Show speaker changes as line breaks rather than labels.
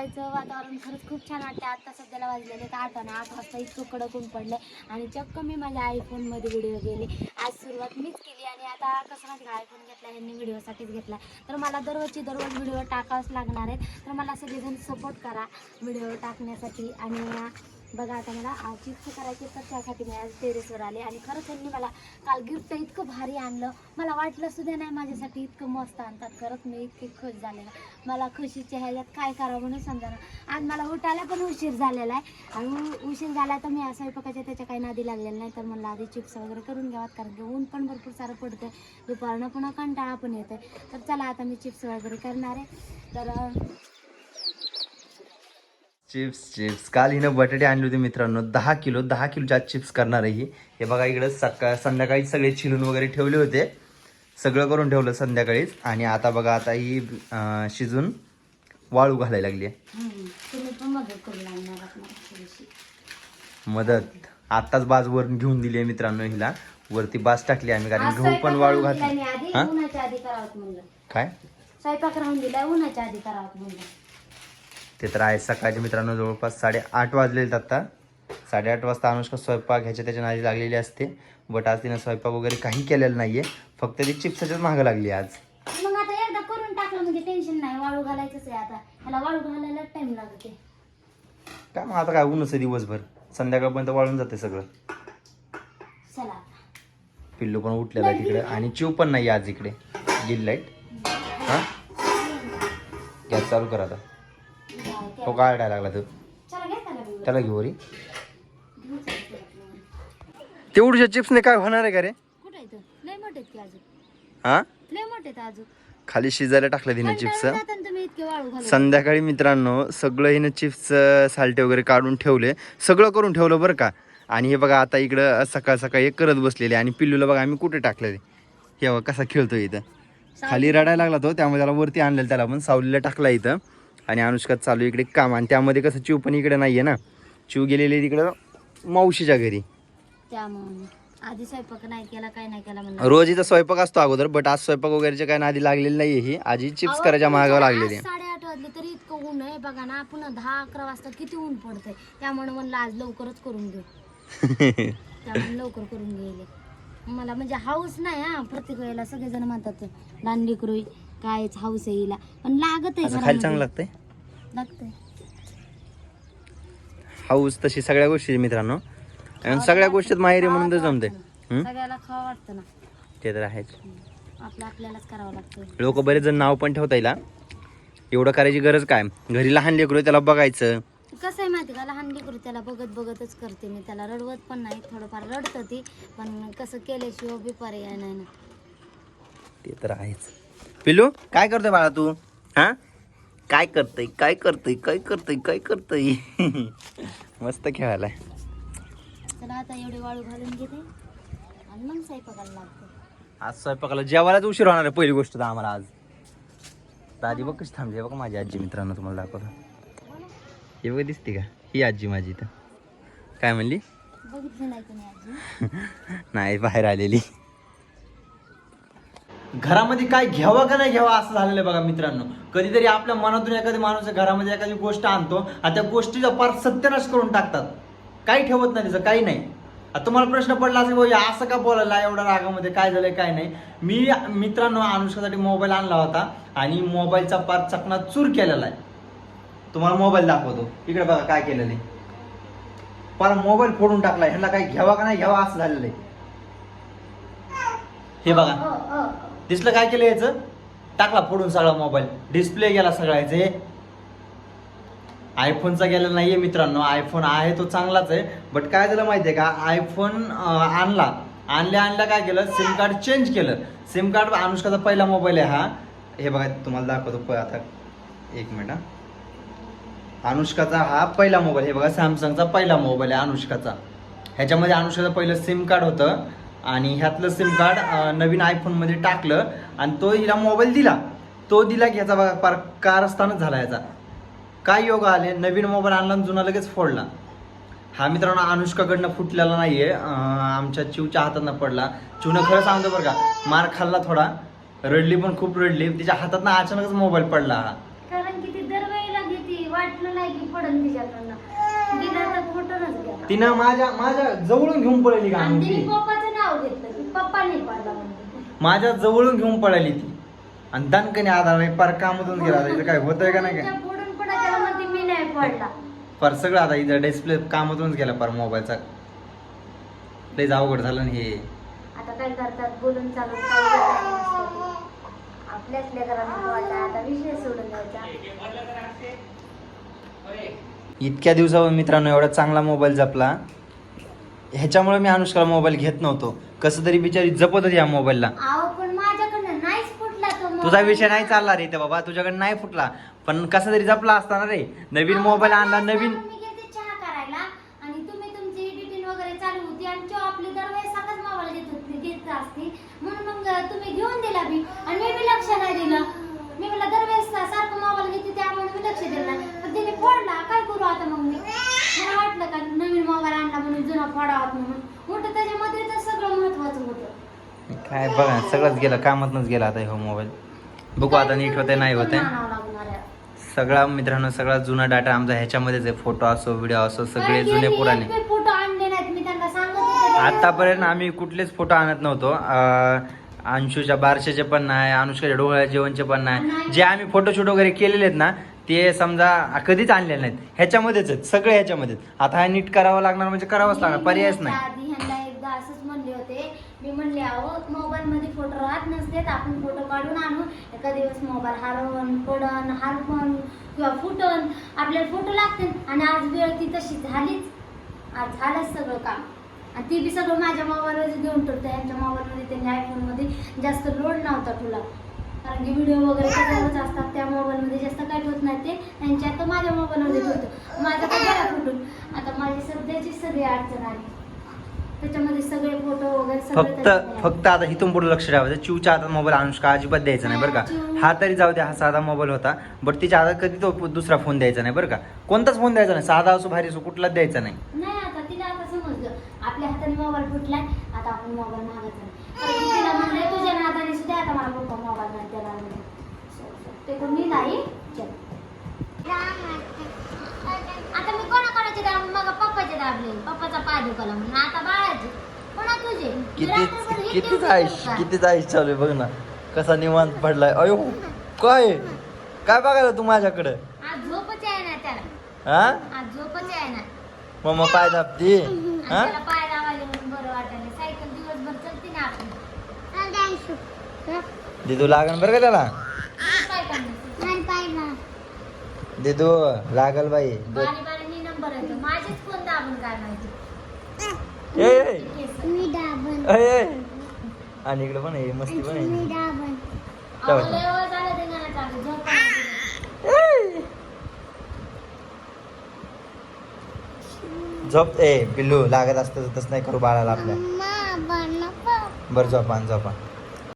सकाळचं वातावरण खरंच खूप छान वाटतं आता सध्याला वाजलेले तर आठ आणि आठ वाजता इतकं कडक ऊन पडलं आणि चक्क मी माझ्या आयफोनमध्ये व्हिडिओ गेले. आज सुरुवात मीच केली आणि आता कसं माहिती आयफोन घेतला यांनी व्हिडिओसाठीच घेतला तर मला दररोजची दररोज व्हिडिओ टाकावंच लागणार आहेत. तर मला सगळेजण सपोर्ट करा व्हिडिओ टाकण्यासाठी आणि बघा आता मला चिप्स करायचे तर त्यासाठी मी आज टेरेसवर आले आणि खरंच त्यांनी मला काल गिफ्ट इतकं भारी आणलं. मला वाटलं सुद्धा नाही माझ्यासाठी इतकं मस्त आणतात. खरंच मी इतकी खुश झाले मला खुशीच्या ह्याच्यात काय करावं म्हणून समजा आज मला उठायला पण उशीर झालेला आहे. आणि उशीर झाला तर मी स्वयंपाकाच्या त्याच्या काही नादी लागलेलं नाही तर मला आधी चिप्स वगैरे करून घ्यावात कारण की ऊन पण भरपूर सारं पडतंय. दुपारनं पुन्हा कंटाळा पण येतं तर चला आता मी चिप्स वगैरे करणार आहे. तर
चिप्स चिप्स. काल हिनं बटाटे आणले होते मित्रांनो. दहा किलो दहा किलोच्या चिप्स करणार आहे ही. हे बघा इकडं सकाळ संध्याकाळी सगळे चिरून वगैरे ठेवले होते. सगळं करून ठेवलं संध्याकाळीच. आणि आता बघा आता ही अं, शिजून वाळू घालायला लागली आहे.
हम्म, तुम्ही पण मदत करू लागणार आहात मला थोडीशी.
मदत. आत्ताच बाज वरून घेऊन दिली आहे मित्रांनो हिला. वरती बाज टाकली आम्ही कारण
आज
गहू पण
स्वयंपाक
वाळू
राहून
घातली.
मी आधी
हा?
उन्हाच्या आधी करावं म्हणलं.
काय?
स्वयंपाक राहून उन्हाच्या आधी करावं म्हणलं.
ते तर आहे. सकाळचे मित्रांनो जवळपास साडेआठ वाजलेले आता. साडेआठ वाजता अनुष्का स्वयंपाक ह्याच्या त्याच्या नादी लागलेली असते. बट आज तिनं स्वयंपाक वगैरे काही केलेलं नाहीये. फक्त ती चिप्सच्याच मागं लागली आज.
मग आता एकदा करून टाकलं म्हणजे टेन्शन नाही. वाळू घालायचंच आहे आता. ह्याला वाळू घालायला टाइम लागते.
काय मग आता काय ऊनच आहे दिवसभर. संध्याकाळपर्यंत वाळून जाते सगळं.
चला.
पिल्लू पण उठलेला आहे तिकडे. आणि चिव पण नाही आज इकडे. गेली लाइट हा? गॅस चालू कर आता. तो काय लागला तो
त्याला
घेऊ रे. तेवढ्या चिप्सने काय होणार आहे का रे? हा? खाली शिजायला टाकलं तिने चिप्स. संध्याकाळी मित्रांनो सगळं हिनं चिप्स सालटे वगैरे काढून ठेवले. सगळं करून ठेवलं बरं का. आणि हे बघा आता इकडं सकाळ सकाळी एक करत बसलेले आणि पिल्लूला बघा आम्ही कुठे टाकलं हे बघा कसा खेळतोय इथं. खाली रडायला लागला तो त्यामुळे त्याला वरती आणलेलं त्याला पण सावलीला टाकला इथं. आणि अनुष्कात चालू इकडे काम आणि त्यामध्ये कसं चिव पण इकडे नाहीये ना. चिव गेलेली तिकडं मावशीच्या घरी.
त्यामुळे आधी स्वयंपाक नाही केला काय नाही केला म्हणलं.
रोज इथं स्वयंपाक असतो अगोदर बट आज स्वयंपाक वगैरेच्या काय नादी लागलेली नाहीये ही. आजी चिप्स करायच्या मागावं लागलेली आहे.
साडेआठ वाजले तरी इतकं ऊन आहे. बघा ना पुन्हा दहा अकरा वाजता किती ऊन पडतंय. त्यामुळे म्हणलं आज लवकरच करून घेऊ. त्यामुळे लवकर करून गेले मला म्हणजे हाऊस नाही हा प्रत्येक वेळेला सगळेजण म्हणतात लेकरू कायच हाऊस आहे हिला. पण लागत आहे
असं खायला चांगलं लागतंय?
लागतंय.
हाऊस तशी सगळ्या गोष्टी मित्रांनो. आणि सगळ्या गोष्टीत माहेरी म्हणून तर जमते
सगळ्याला खावं वाटतं ना.
ते तर आहेच.
आपलं आपल्यालाच करावं लागतं
लोक बरेच जण नाव पण ठेवता येईल एवढं करायची गरज काय? घरी लहान लेकरू आहे, त्याला बघायचं.
कसं आहे माहिती का? लहान लेकरू त्याला बघत बघतच करते मी. त्याला रडवत पण नाही. थोडंफार रडतं ती. पण कसं केल्याशिवाय बी पर्याय नाही. ना
ते तर आहेच. पिलू? काय करतोय बाळा तू? हा? काय करतय? काय करतय? काय करतय? काय करतय? मस्त खेळायलाय.
चला आता एवढे वाळू घालून घेते आणि मग स्वयंपाकाला लागते.
आज स्वयंपाकाला जेवायलाच उशीर होणार आहे पहिली गोष्ट तर आम्हाला आज. दादी बघ कशी थांबली आहे बघा माझी आजी मित्रांनो तुम्हाला दाखवतो. हे बघ दिसते का? ही आजी माझी इथं. काय म्हणली?
बघितली नाही तुम्ही अजून
नाही बाहेर आलेली. घरामध्ये काय घ्यावं का नाही घ्यावं असं झालेलं आहे बघा मित्रांनो. कधीतरी आपल्या मनातून एखादी माणूस घरामध्ये एखादी गोष्ट आणतो आणि त्या गोष्टीचा पार सत्यनाश करून टाकतात. काही ठेवत नाही त्याचं काही नाही. आता तुम्हाला प्रश्न पडला असेल भाऊ असं का बोलायला एवढ्या रागामध्ये काय झालंय काय नाही? मी मित्रांनो अनुष्कासाठी मोबाईल आणला होता आणि मोबाईलचा पार चकना चूर केलेला आहे. तुम्हाला मोबाईल दाखवतो. इकडे बघा काय केलेलं आहे. पार मोबाईल फोडून टाकलाय ह्याला काही घ्यावा का नाही? घ्यावा असं झालेलं आहे. हे बघा. हो, हो, हो. दिसलं काय केलं याचं? टाकला फोडून सगळा मोबाईल डिस्प्ले गेला सगळा याचे आयफोनचा गेला नाहीये मित्रांनो. आयफोन आहे तो चांगलाच आहे. बट काय झालं माहितीये का? आयफोन आणला. आणल्या आणल्या काय केलं? सिम कार्ड चेंज केलं. सिम कार्ड अनुष्काचा पहिला मोबाईल आहे हा. हे बघा तुम्हाला दाखवतो प- आता. एक मिनिट अनुष्काचा हा पहिला मोबाईल हे बघा सॅमसंगचा पहिला मोबाईल आहे अनुष्काचा. ह्याच्यामध्ये अनुष्काचं पहिलं सिम कार्ड होतं. आणि ह्यातलं सिम कार्ड नवीन आयफोनमध्ये टाकलं आणि तो हिला मोबाईल दिला. तो दिला की ह्याचा बघा पार कारस्थानच झाला याचा काय योग आले? नवीन मोबाईल आणला आणि जुना लगेच फोडला. हा मित्रांनो अनुष्काकडनं फुटलेला नाहीये. अं, आमच्या चिवच्या हातानं पडला. चिवनं खरं सांगतो बरं का मार खाल्ला थोडा. रडली पण खूप रडली. तिच्या हातातनं अचानकच मोबाईल पडला हा.
कारण की ती दरवेळेला घेते वाट नाही की पडन तिच्याकडनं. दिला तर फुटूनच गेला.
तिनं माझ्या माझ्या जवळून घेऊन पळाली का
आणि
आणून
तिने
ती
पप्पाचं नाव घेतलं की पप्पा नाही पडला म्हणते
माझ्या जवळून घेऊन पळाली ती. आणि दणकने आधार नाही पार कामातून गेला. इथं काय होतंय का नाही काय?
म्हणते मी नाही पडला.
पार सगळं आता इथं डिस्प्ले कामातूनच गेला पार मोबाईलचा. लयच अवघड झालं ना हे.
आता काय करतात? बोलून चालून काही करता नसतं. ते. आपल्याच लेकरांना पडला आता विषय सोडून द्यायचा.
इतक्या दिवसावर मित्रांनो एवढा चांगला मोबाईल जपला. ह्याच्यामुळे मी अनुष्काला मोबाईल घेत नव्हतो. कसं तरी बिचारी जपत होती या मोबाईलला.
अहो पण माझ्याकडनं नाहीच फुटला तो
तुझा. विषय नाही चालला रे ते बाबा तुझ्याकडे नाही फुटला. पण कसा तरी जपला असताना रे. नवीन
अहो,
मोबाईल आणला नवीन
मी गेलते चहा करायला आणि तुम्ही तुमची एडिटिंग वगैरे चालू होती आणि तो आपली दरवेळेस सगळंच मोबाईल घेत होती घेत असती. म्हणून मग तुम्ही घेऊन दिला बी. आणि मी बी लक्ष नाही दिलं. मी मला दरवेळेस सारखं मोबाईल घेते त्यामुळे मी लक्ष दिलं नाही. पण तिने फोडला. काय करू आता मग मी मला वाटलं का नवीन मोबाईल आणला म्हणून जुना फोडावा म्हणून. मोठं त्याच्यामध्ये तर सगळं महत्वाचं होतं.
काय बघा सगळंच गेलं. कामातनच गेला आता हो मोबाईल बघू आता नीट होते नाही होते. सगळा मित्रांनो सगळा जुना डाटा आमचा ह्याच्यामध्येच आहे. फोटो असो व्हिडिओ असो सगळे जुने? पुराणे
होते.
आतापर्यंत आम्ही कुठलेच फोटो आणत नव्हतो. अंशूच्या बारशेचे पण नाही अनुष्काच्या डोळ्या जेवणचे पण नाही. जे आम्ही फोटोशूट वगैरे केलेले आहेत ना ते समजा कधीच आणलेले नाहीत. ह्याच्यामध्येच आहेत सगळे ह्याच्यामध्येच आता हा नीट करावं लागणार म्हणजे करावंच लागणार पर्यायच नाही.
आधी ह्यांना एकदा असंच म्हणले होते. मी म्हणले अहो मोबाईल मध्ये फोटो राहत नसतेत आपण फोटो काढून आणू. एका दिवस मोबाईल हरवण पडन हरपण किंवा फुटन आपल्याला फोटो लागतील. आणि आज वेळ ती तशी झालीच. आज झालंच सगळं काम. आणि ती बी सगळं माझ्या मोबाईलवर घेऊन ठेवतं. यांच्या मोबाईलमध्ये त्यांनी आयफोनमध्ये जास्त लोड नव्हता तुला कारण की व्हिडिओ वगैरे त्याच्यावरच असतात. त्या मोबाईलमध्ये जास्त काय ठेवत नाही ते. त्यांच्या आता माझ्या मोबाईलमध्ये ठेवतो माझा काय गेला फुटून. आता माझी सध्याची सगळी अडचण आली. त्याच्यामध्ये सगळे फोटो वगैरे
फक्त. फक्त आता इथून पुढे लक्ष ठेवायचं चिवच्या हातात मोबाईल अनुष्का अजिबात द्यायचा नाही बरं का? हा तरी जाऊ दे हा साधा मोबाईल होता. बट तिच्या हातात कधी तो दुसरा फोन द्यायचा नाही बरं का? कोणताच फोन द्यायचा नाही. साधा असो भारी असो कुठलाच द्यायचा नाही.
नाही आता तिला आता समजलं. आपल्या हाताने मोबाईल फुटलाय. आता आपण मोबाईल मागायचा नाही कारण की तिला म्हणले तुझ्या नादाने सुद्धा आता मला पप्पा मोबाईल नाही देणार म्हणे. So- so. ते कोण मी नाही? चल. आता मी कोणाकोणाचे दाब मग पप्पाचे दाबले पप्पाचा पाय दुखाला म्हणून. आता बाळाचे. कोणा तुझे. मी रात्रभर हे
कितीच
ठेवते
आयुष
का?
कितीच आयुष चालू आहे बघ ना. कसा निवांत पडलाय. अयो काय? काय बघायला तू माझ्याकडं?
आज झोपच आहे ना त्याला.
हा?
आज झोपच आहे ना.
मग पाय दाबती? हा?
त्याला पाय म्हणून बरं वाटायला सायकल दिवसभर चलते ना आपली.
दिदू लागन बरं का त्याला? दिदू लागल बाई. दो-
बारी बारी नंबर येतो माझेच फोन दाबून काय माहिती?
ए, ए,
केस.
ए, ए. आणि इकडे पण आहे. मस्ती पण आहे. झोप ए. पिल्लू लागत असतं तसं नाही करू बाळाला आपल्या. बरं झोपा आणि झोपा